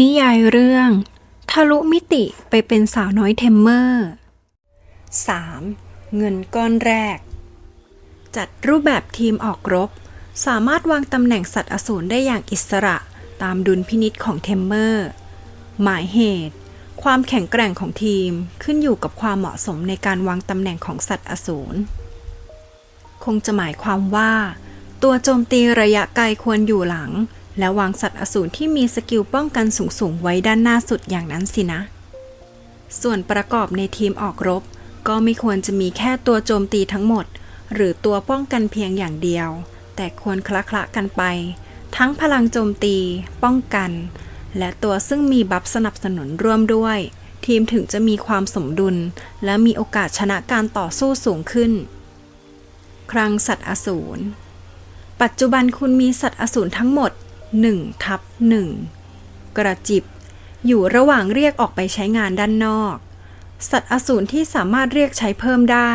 นิยายเรื่อง ทะลุมิติไปเป็นสาวน้อยเทมเมอร์ 3. เงินก้อนแรก จัดรูปแบบทีมออกรบ สามารถวางตำแหน่งสัตว์อสูรได้อย่างอิสระตามดุลพินิษของเทมเมอร์ หมายเหตุ ความแข็งแกร่งของทีมขึ้นอยู่กับความเหมาะสมในการวางตำแหน่งของสัตว์อสูร คงจะหมายความว่า ตัวโจมตีระยะไกลควรอยู่หลัง และวางสัตว์อสูรที่มีสกิลป้องกันสูงๆ ไว้ด้านหน้าสุดอย่างนั้นสินะ ส่วนประกอบในทีมออกรบ ก็ไม่ควรจะมีแค่ตัวโจมตีทั้งหมด หรือตัวป้องกันเพียงอย่างเดียว แต่ควรคละคละกันไป ทั้งพลังโจมตี ป้องกัน และตัวซึ่งมีบัฟสนับสนุนร่วมด้วย ทีมถึงจะมีความสมดุล และมีโอกาสชนะการต่อสู้สูงขึ้น ครังสัตว์อสูร ปัจจุบันคุณมีสัตว์อสูรทั้งหมด1ทับ1กระจิบ อยู่ระหว่างเรียกออกไปใช้งานด้านนอก สัตว์อสูรที่สามารถเรียกใช้เพิ่มได้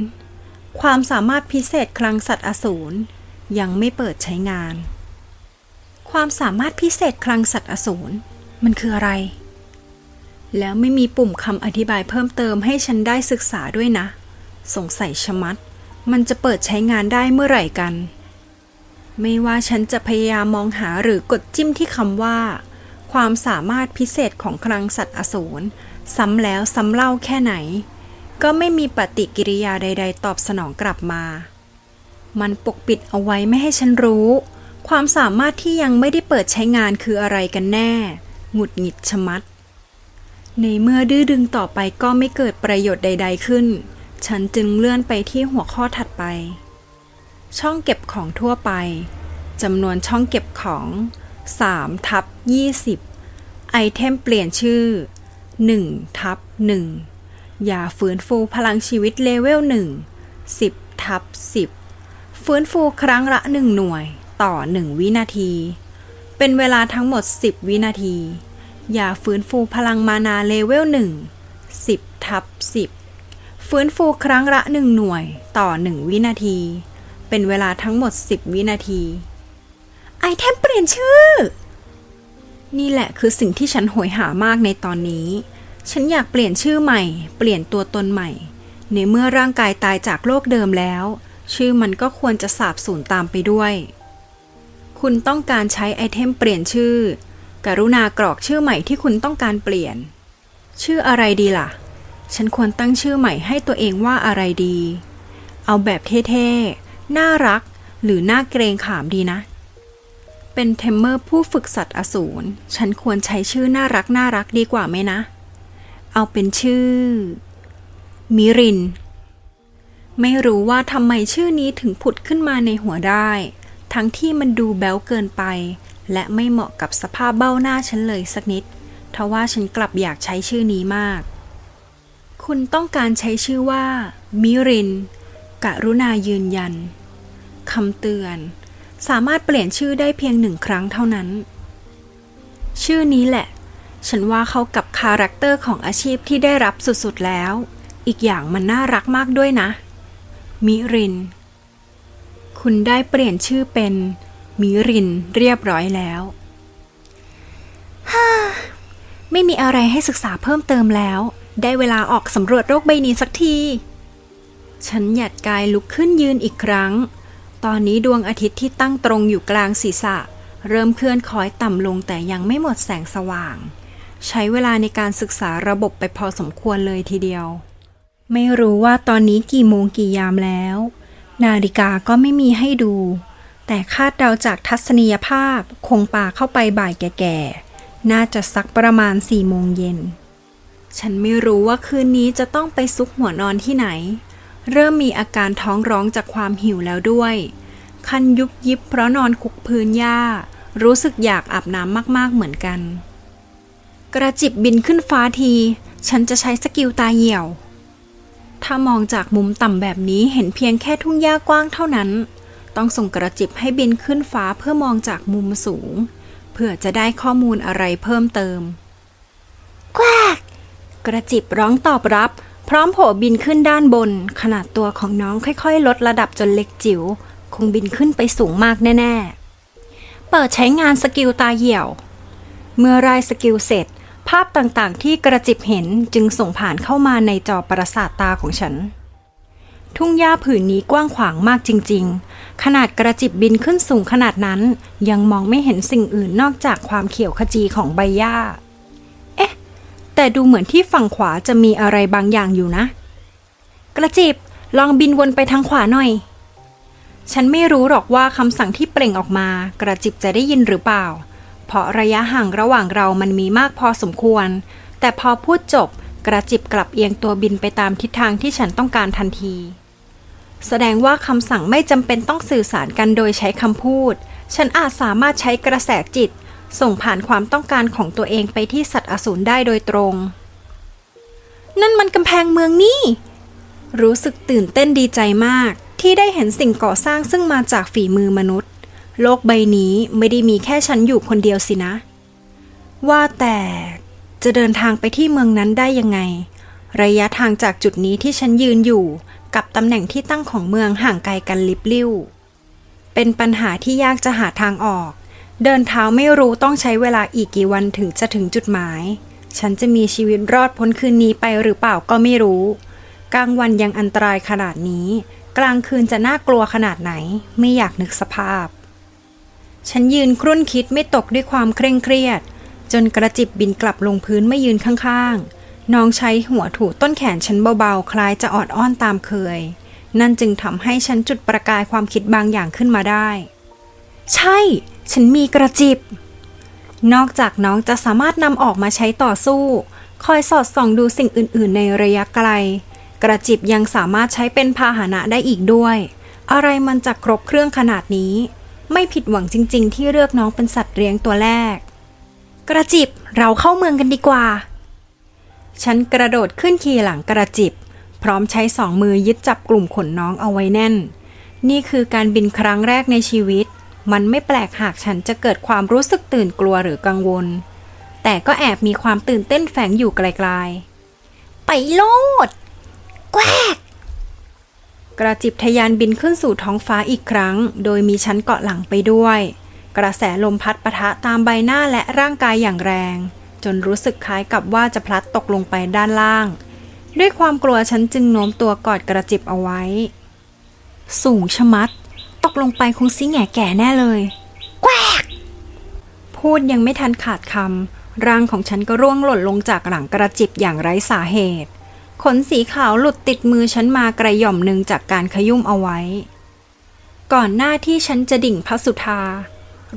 0 ความสามารถพิเศษคลังสัตว์อสูรยังไม่เปิดใช้งาน ความสามารถพิเศษคลังสัตว์อสูรมันคืออะไร แล้วไม่มีปุ่มคำอธิบายเพิ่มเติมให้ฉันได้ศึกษาด้วยนะ สงสัยชะมัด มันจะเปิดใช้งานได้เมื่อไหร่กัน ไม่ว่าฉันจะพยายามมองหาหรือกดจิ้มที่คำว่า ความสามารถพิเศษของคลังสัตว์อสูรซ้ำแล้วซ้ำเล่าแค่ไหน ก็ไม่มีปฏิกิริยาใด ๆ ตอบสนองกลับมา มันปกปิดเอาไว้ไม่ให้ฉันรู้ ความสามารถที่ยังไม่ได้เปิดใช้งานคืออะไรกันแน่ หงุดหงิดชะมัด ในเมื่อดื้อดึงต่อไปก็ไม่เกิดประโยชน์ใด ๆขึ้น ฉันจึงเลื่อนไปที่หัวข้อถัดไป ช่องเก็บของทั่วไปจำนวนช่องเก็บของ3ทับ20 ไอเทมเปลี่ยนชื่อ1ทับ1ยาฟื้นฟูพลังชีวิตเลเวล1 10ทับ10 ฟื้นฟูครั้งละ 1 หน่วยต่อ 1 วินาที เป็นเวลาทั้งหมด 10 วินาที ยาฟื้นฟูพลังมานาเลเวล1 10ทับ10 ฟื้นฟูครั้งละ 1 หน่วยต่อ 1 วินาที เป็นเวลาทั้งหมด 10 วินาที ไอเทมเปลี่ยนชื่อ นี่แหละคือสิ่งที่ฉันโหยหามากในตอนนี้ ฉันอยากเปลี่ยนชื่อใหม่ เปลี่ยนตัวตนใหม่ ในเมื่อร่างกายตายจากโลกเดิมแล้ว ชื่อมันก็ควรจะสาบสูญตามไปด้วย คุณต้องการใช้ไอเทมเปลี่ยนชื่อ กรุณากรอกชื่อใหม่ที่คุณต้องการเปลี่ยน ชื่ออะไรดีล่ะ ฉันควรตั้งชื่อใหม่ให้ตัวเองว่าอะไรดี เอาแบบเท่ๆ น่ารัก หรือน่าเกรงขามดีนะ เป็นเทมเมอร์ผู้ฝึกสัตว์อสูร ฉันควรใช้ชื่อน่ารักน่ารักดีกว่าไหมนะ เอาเป็นชื่อ มิริน ไม่รู้ว่าทำไมชื่อนี้ถึงผุดขึ้นมาในหัวได้ ทั้งที่มันดูแบ๊วเกินไป และไม่เหมาะกับสภาพเบ้าหน้าฉันเลยสักนิดทว่าฉันกลับอยากใช้ชื่อนี้มาก คุณต้องการใช้ชื่อว่า มิริน กรุณายืนยัน คำเตือน สามารถเปลี่ยนชื่อได้เพียงหนึ่งครั้งเท่านั้น ชื่อนี้แหละ ฉันว่าเขากับคาแรคเตอร์ของอาชีพที่ได้รับสุดๆแล้ว อีกอย่างมันน่ารักมากด้วยนะ มิริน คุณได้เปลี่ยนชื่อเป็น มิรินเรียบร้อยแล้วฮ่าไม่มีอะไรให้ศึกษาเพิ่มเติมแล้ว ได้เวลาออกสำรวจโลกใบนี้สักที ฉันหยัดกายลุกขึ้นยืนอีกครั้ง ตอนนี้ดวงอาทิตย์ที่ตั้งตรงอยู่กลางศีรษะ เริ่มเคลื่อนคล้อยต่ำลงแต่ยังไม่หมดแสงสว่าง ใช้เวลาในการศึกษาระบบไปพอสมควรเลยทีเดียว ไม่รู้ว่าตอนนี้กี่โมงกี่ยามแล้ว นาฬิกาก็ไม่มีให้ดู แต่คาดเดาจากทัศนียภาพคงป่าเข้าไปบ่ายแก่ๆ น่าจะสักประมาณสี่โมงเย็น ฉันไม่รู้ว่าคืนนี้จะต้องไปซุกหัวนอนที่ไหน เริ่มมีอาการท้องร้องจากความหิวแล้วด้วย คันยุบยิบเพราะนอนคุกพื้นหญ้า รู้สึกอยากอาบน้ำมากๆเหมือนกัน กระจิบบินขึ้นฟ้าที ฉันจะใช้สกิลตาเหี่ยว ถ้ามองจากมุมต่ำแบบนี้เห็นเพียงแค่ทุ่งหญ้ากว้างเท่านั้น ต้องส่งกระจิบให้บินขึ้นฟ้าเพื่อมองจากมุมสูง เพื่อจะได้ข้อมูลอะไรเพิ่มเติม แควก กระจิบร้องตอบรับ พร้อมโผบินขึ้นด้านบน ขนาดตัวของน้องค่อยๆ ลดระดับจนเล็กจิ๋ว คงบินขึ้นไปสูงมากแน่ๆ เปิดใช้งานสกิลตาเหี่ยว เมื่อรายสกิลเสร็จ ภาพต่างๆ ที่กระจิบเห็นจึงส่งผ่านเข้ามาในจอประสาทตาของฉัน ทุ่งหญ้าผืนนี้กว้างขวางมากจริง ๆ ขนาดกระจิบบินขึ้นสูงขนาดนั้น ยังมองไม่เห็นสิ่งอื่นนอกจากความเขียวขจีของใบหญ้า แต่ดูเหมือนที่ฝั่งขวาจะมีอะไรบางอย่างอยู่นะ กระจิบลองบินวนไปทางขวาหน่อย ฉันไม่รู้หรอกว่าคำสั่งที่เปล่งออกมา กระจิบจะได้ยินหรือเปล่า เพราะระยะห่างระหว่างเรามันมีมากพอสมควร แต่พอพูดจบ กระจิบกลับเอียงตัวบินไปตามทิศทางที่ฉันต้องการทันที แสดงว่าคำสั่งไม่จำเป็นต้องสื่อสารกันโดยใช้คำพูด ฉันอาจสามารถใช้กระแสจิต ส่งผ่านความต้องการของตัวเองไปที่สัตว์อสูรได้โดยตรง นั่นมันกำแพงเมืองนี่ รู้สึกตื่นเต้นดีใจมาก ที่ได้เห็นสิ่งก่อสร้างซึ่งมาจากฝีมือมนุษย์ โลกใบนี้ไม่ได้มีแค่ฉันอยู่คนเดียวสินะ ว่าแต่จะเดินทางไปที่เมืองนั้นได้ยังไง ระยะทางจากจุดนี้ที่ฉันยืนอยู่กับตำแหน่งที่ตั้งของเมืองห่างไกลกันลิบลิ่วเป็นปัญหาที่ยากจะหาทางออก เดินเท้าไม่รู้ต้องใช้เวลาอีกกี่วันถึงจะถึงจุดหมาย ฉันจะมีชีวิตรอดพ้นคืนนี้ไปหรือเปล่าก็ไม่รู้ กลางวันยังอันตรายขนาดนี้ กลางคืนจะน่ากลัวขนาดไหน ไม่อยากนึกสภาพ ฉันยืนครุ่นคิดไม่ตกด้วยความเคร่งเครียด จนกระจิบบินกลับลงพื้นไม่ยืนข้างๆ น้องใช้หัวถูต้นแขนฉันเบาๆ คล้ายจะออดอ้อนตามเคย นั่นจึงทำให้ฉันจุดประกายความคิดบางอย่างขึ้นมาได้ ใช่ ฉันมีกระจิบ นอกจากน้องจะสามารถนำออกมาใช้ต่อสู้ คอยสอดส่องดูสิ่งอื่น ๆ ในระยะไกล กระจิบยังสามารถใช้เป็นพาหนะได้อีกด้วย อะไรมันจะครบเครื่องขนาดนี้ ไม่ผิดหวังจริง ๆ ที่เลือกน้องเป็นสัตว์เลี้ยงตัวแรก กระจิบเราเข้าเมืองกันดีกว่า ฉันกระโดดขึ้นขี่หลังกระจิบ พร้อมใช้สองมือยึดจับกลุ่มขนน้องเอาไว้แน่น นี่คือการบินครั้งแรกในชีวิต มันไม่แปลกหากฉันจะเกิดความรู้สึกตื่นกลัวหรือกังวล แต่ก็แอบมีความตื่นเต้นแฝงอยู่ไกลๆ ไปโลดแกวกกระจิบทยานบินขึ้นสู่ท้องฟ้าอีกครั้ง โดยมีฉันเกาะหลังไปด้วย กระแสลมพัดปะทะตามใบหน้าและร่างกายอย่างแรง จนรู้สึกคล้ายกับว่าจะพลัดตกลงไปด้านล่าง ด้วยความกลัวฉันจึงโน้มตัวกอดกระจิบเอาไว้ สูงชะมัด ตกลงไปคงซิแง่แก่แน่เลยแกวกพูดยังไม่ทันขาดคำร่างของฉันก็ร่วงหล่นลงจากหลังกระจิบอย่างไร้สาเหตุ ขนสีขาวหลุดติดมือฉันมากระหย่อมหนึ่งจากการขยุ่มเอาไว้ ก่อนหน้าที่ฉันจะดิ่งพระสุธา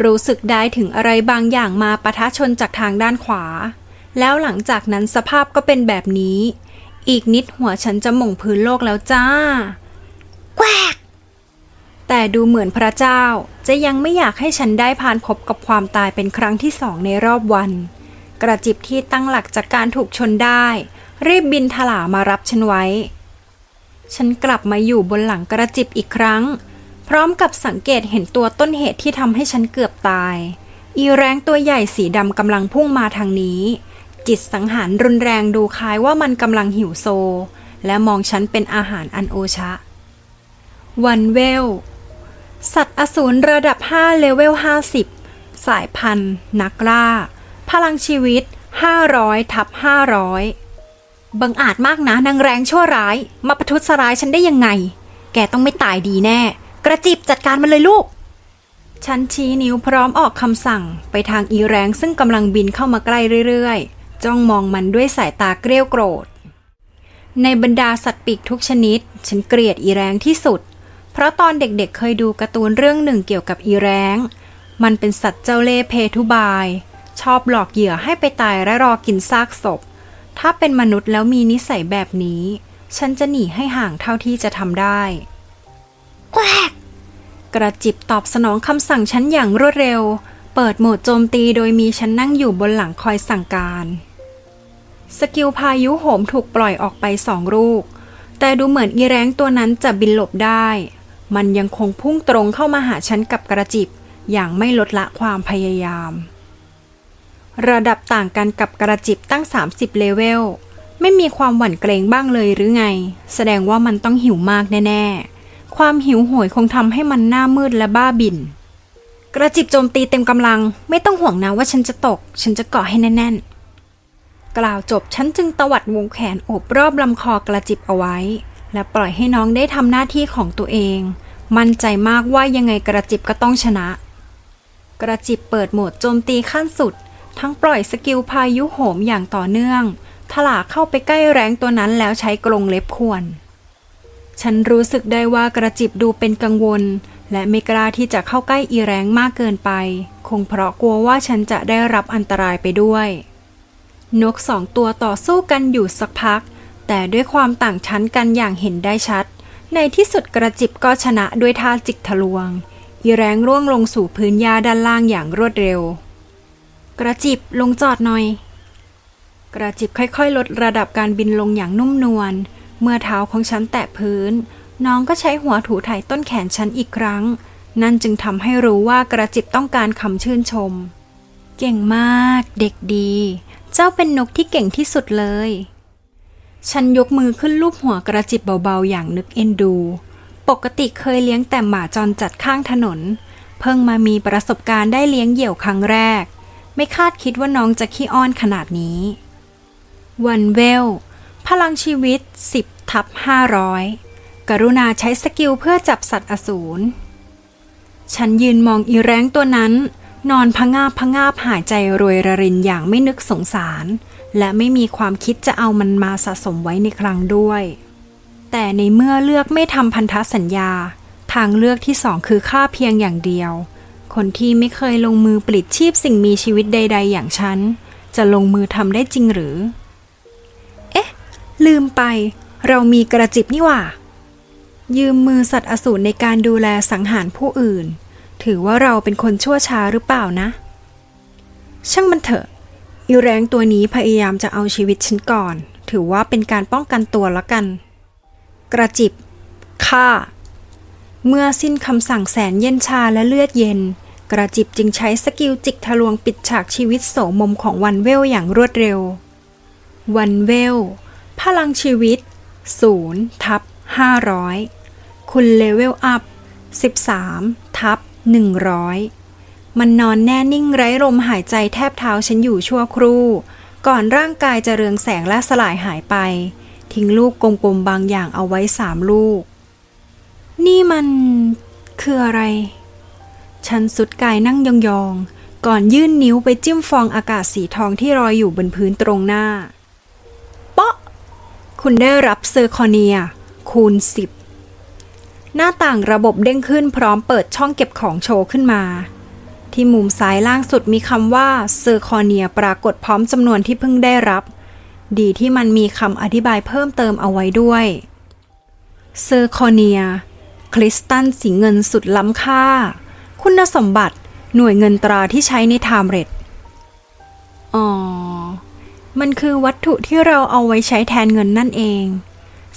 รู้สึกได้ถึงอะไรบางอย่างมาปะทะชนจากทางด้านขวา แล้วหลังจากนั้นสภาพก็เป็นแบบนี้ อีกนิดหัวฉันจะหม่งพื้นโลกแล้วจ้าแกวก แต่ดูเหมือนพระเจ้าจะยังไม่อยากให้ฉันได้ผ่านพบกับความตายเป็นครั้งที่สองในรอบวัน กระจิบที่ตั้งหลักจากการถูกชนได้ รีบบินถลามารับฉันไว้ ฉันกลับมาอยู่บนหลังกระจิบอีกครั้ง พร้อมกับสังเกตเห็นตัวต้นเหตุที่ทำให้ฉันเกือบตาย อีแรงตัวใหญ่สีดำกำลังพุ่งมาทางนี้ จิตสังหารรุนแรงดูคล้ายว่ามันกำลังหิวโซ และมองฉันเป็นอาหารอันโอชะ วันเวล สัตว์อสูรระดับ 5 เลเวล 50 สายพันธุ์ นักล่า พลังชีวิต 500ทับ500 บังอาจมากนะนางแรงชั่วร้าย มาประทุษร้ายฉันได้ยังไง แกต้องไม่ตายดีแน่ กระจิบจัดการมันเลยลูก ฉันชี้นิ้วพร้อมออกคำสั่งไปทางอีแรงซึ่งกำลังบินเข้ามาใกล้เรื่อยๆ จ้องมองมันด้วยสายตาเกรี้ยวโกรธ ในบรรดาสัตว์ปีกทุกชนิด ฉันเกลียดอีแรงที่สุด เพราะตอนเด็กๆเคยดูการ์ตูนเรื่องหนึ่งเกี่ยวกับอีแรงมันเป็นสัตว์เจ้าเล่ห์เพทุบาย ชอบหลอกเหยื่อให้ไปตายและรอกินซากศพ ถ้าเป็นมนุษย์แล้วมีนิสัยแบบนี้ ฉันจะหนีให้ห่างเท่าที่จะทำได้แกวกกระจิบตอบสนองคำสั่งฉันอย่างรวดเร็ว เปิดโหมดโจมตีโดยมีฉันนั่งอยู่บนหลังคอยสั่งการสกิลพายุโหมถูกปล่อยออกไปสองลูก แต่ดูเหมือนอีแรงตัวนั้นจะบินหลบได้ มันยังคงพุ่งตรงเข้ามาหาฉันกับกระจิบ อย่างไม่ลดละความพยายาม ระดับต่างกันกับกระจิบตั้ง 30 เลเวล ไม่มีความหวั่นเกรงบ้างเลยหรือไง แสดงว่ามันต้องหิวมากแน่ ๆ ความหิวโหยคงทำให้มันหน้ามืดและบ้าบินกระจิบโจมตีเต็มกำลัง ไม่ต้องห่วงนะว่าฉันจะตก ฉันจะเกาะให้แน่น ๆ กล่าวจบฉันจึงตวัดวงแขนโอบรอบลำคอกระจิบเอาไว้ และปล่อยให้น้องได้ทำหน้าที่ของตัวเอง มั่นใจมากว่ายังไงกระจิบก็ต้องชนะ กระจิบเปิดโหมดโจมตีขั้นสุด ทั้งปล่อยสกิลพายุโหมอย่างต่อเนื่องถลาเข้าไปใกล้แรงตัวนั้นแล้วใช้กรงเล็บข่วนฉันรู้สึกได้ว่ากระจิบดูเป็นกังวล และไม่กล้าที่จะเข้าใกล้อีแรงมากเกินไป คงเพราะกลัวว่าฉันจะได้รับอันตรายไปด้วย นกสองตัวต่อสู้กันอยู่สักพัก แต่ด้วยความต่างชั้นกันอย่างเห็นได้ชัด ในที่สุดกระจิบก็ชนะด้วยท่าจิกทะลวง อีแรงร่วงลงสู่พื้นหญ้าด้านล่างอย่างรวดเร็ว กระจิบลงจอดหน่อย กระจิบค่อยๆ ลดระดับการบินลงอย่างนุ่มนวล เมื่อเท้าของฉันแตะพื้น น้องก็ใช้หัวถูไถต้นแขนฉันอีกครั้ง นั่นจึงทำให้รู้ว่ากระจิบต้องการคำชื่นชม เก่งมาก เด็กดี เจ้าเป็นนกที่เก่งที่สุดเลย ฉันยกมือขึ้นลูบหัวกระจิบเบาๆ อย่างนึกเอ็นดู ปกติเคยเลี้ยงแต่หมาจรจัดข้างถนน เพิ่งมามีประสบการณ์ได้เลี้ยงเหยี่ยวครั้งแรก ไม่คาดคิดว่าน้องจะขี้อ้อนขนาดนี้ วันเวล พลังชีวิต 10ทับ500 กรุณาใช้สกิลเพื่อจับสัตว์อสูร ฉันยืนมองอีแร้งตัวนั้น นอนพะงาบพะงาบหายใจรวยระรินอย่างไม่นึกสงสาร และไม่มีความคิดจะเอามันมาสะสมไว้ในครั้งด้วย แต่ในเมื่อเลือกไม่ทำพันธสัญญา ทางเลือกที่สองคือฆ่าเพียงอย่างเดียว คนที่ไม่เคยลงมือปลิดชีพสิ่งมีชีวิตใด ๆ อย่างฉัน จะลงมือทำได้จริงหรือ เอ๊ะ ลืมไป เรามีกระจิบนี่ว่า ยืมมือสัตว์อสูรในการดูแลสังหารผู้อื่น ถือว่าเราเป็นคนชั่วช้าหรือเปล่านะ ช่างมันเถอะ อีแรงตัวนี้พยายามจะเอาชีวิตฉันก่อน ถือว่าเป็นการป้องกันตัวละกัน กระจิบฆ่า เมื่อสิ้นคำสั่งแสนเย็นชาและเลือดเย็น กระจิบจึงใช้สกิลจิกทะลวงปิดฉากชีวิตโสมมของวันเวลอย่างรวดเร็ว วันเวล พลังชีวิต0ทับ500 คุณเลเวลอัพ 13 ทับ 100 มันนอนแน่นิ่งไร้ลมหายใจแทบเท้าฉันอยู่ชั่วครู่ ก่อนร่างกายจะเรืองแสงและสลายหายไป ทิ้งลูกกลมๆบางอย่างเอาไว้สามลูก นี่มันคืออะไร ฉันสุดกายนั่งยองๆ ก่อนยื่นนิ้วไปจิ้มฟองอากาศสีทองที่ลอยอยู่บนพื้นตรงหน้า เปาะ คุณได้รับเซอร์คอเนีย คูณ10หน้าต่างระบบเด้งขึ้นพร้อมเปิดช่องเก็บของโชว์ขึ้นมา ที่มุมซ้ายล่างสุดมีคำว่าเซอร์คอเนียปรากฏพร้อมจำนวนที่เพิ่งได้รับ ดีที่มันมีคำอธิบายเพิ่มเติมเอาไว้ด้วยเซอร์คอเนีย คริสตัลสีเงินสุดล้ำค่า คุณสมบัติหน่วยเงินตราที่ใช้ในไทม์เรดอ๋อ มันคือวัตถุที่เราเอาไว้ใช้แทนเงินนั่นเอง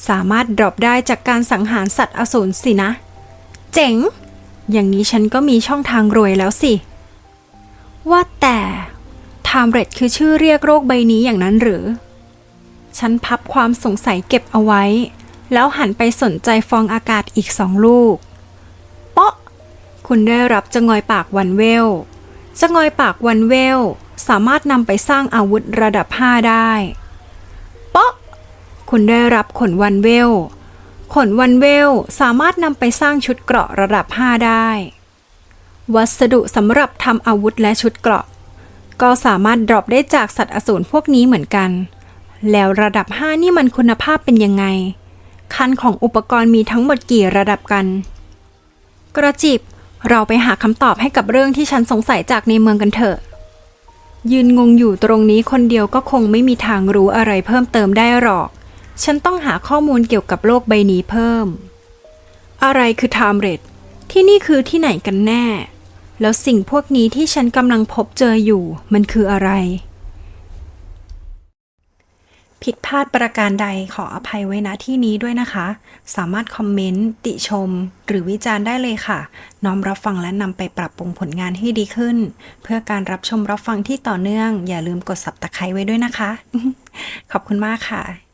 สามารถดรอปได้จากการสังหารสัตว์อสูรสินะ เจ๋ง อย่างนี้ฉันก็มีช่องทางรวยแล้วสิ ว่าแต่ไทม์เรดคือชื่อเรียกโรคใบนี้อย่างนั้นหรือ ฉันพับความสงสัยเก็บเอาไว้ แล้วหันไปสนใจฟองอากาศอีกสองลูก เปาะ คุณได้รับจะงอยปากวันเวลจะงอยปากวันเวล สามารถนำไปสร้างอาวุธระดับ 5 ได้ เปาะ คุณได้รับขนวันเวล ขนวันเวล สามารถนำไปสร้างชุดเกราะระดับ 5 ได้ วัสดุสำหรับทำอาวุธและชุดเกราะ ก็สามารถดรอปได้จากสัตว์อสูรพวกนี้เหมือนกัน แล้วระดับ 5 นี่มันคุณภาพเป็นยังไง คันของอุปกรณ์มีทั้งหมดกี่ระดับกัน กระจิบ เราไปหาคำตอบให้กับเรื่องที่ฉันสงสัยจากในเมืองกันเถอะ ยืนงงอยู่ตรงนี้คนเดียวก็คงไม่มีทางรู้อะไรเพิ่มเติมได้หรอก ฉันต้องหาข้อมูลเกี่ยวกับโลกใบนี้เพิ่ม อะไรคือไทม์เรดที่นี่คือที่ไหนกันแน่ แล้วสิ่งพวกนี้ที่ฉันกำลังพบเจออยู่ มันคืออะไร ผิดพลาดประการใดขออภัยไว้ณที่นี้ด้วยนะคะ สามารถคอมเมนต์ ติชม หรือวิจารณ์ได้เลยค่ะ น้อมรับฟังและนำไปปรับปรุงผลงานให้ดีขึ้น เพื่อการรับชมรับฟังที่ต่อเนื่อง อย่าลืมกด subscribe ไว้ด้วยนะคะ ขอบคุณมากค่ะ